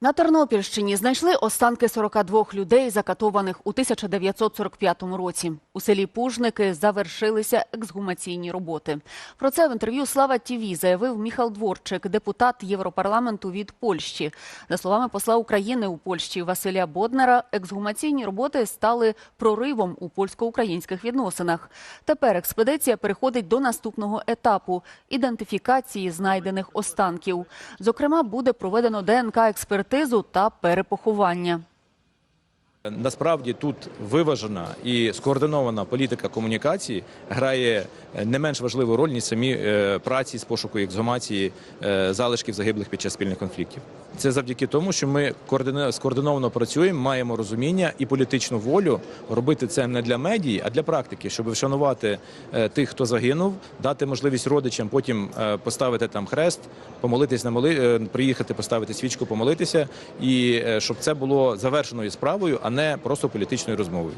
На Тернопільщині знайшли останки 42 людей, закатованих у 1945 році. У селі Пужники завершилися ексгумаційні роботи. Про це в інтерв'ю Слава ТІВІ заявив Міхал Дворчик, депутат Європарламенту від Польщі. За словами посла України у Польщі Василя Боднара, ексгумаційні роботи стали проривом у польсько-українських відносинах. Тепер експедиція переходить до наступного етапу ідентифікації знайдених останків. Зокрема, буде проведено ДНК-експертизу та перепоховання. Насправді тут виважена і скоординована політика комунікації грає е, не менш важливу роль ніж самі е, праці з пошуку ексгумації е, залишків загиблих під час спільних конфліктів. Це завдяки тому, що ми скоординовано працюємо, маємо розуміння і політичну волю робити це не для медії, а для практики, щоб вшанувати тих, хто загинув, дати можливість родичам потім поставити там хрест, помолитись на моли, приїхати, поставити свічку, помолитися, і щоб це було завершеною справою, а не просто політичною розмовою.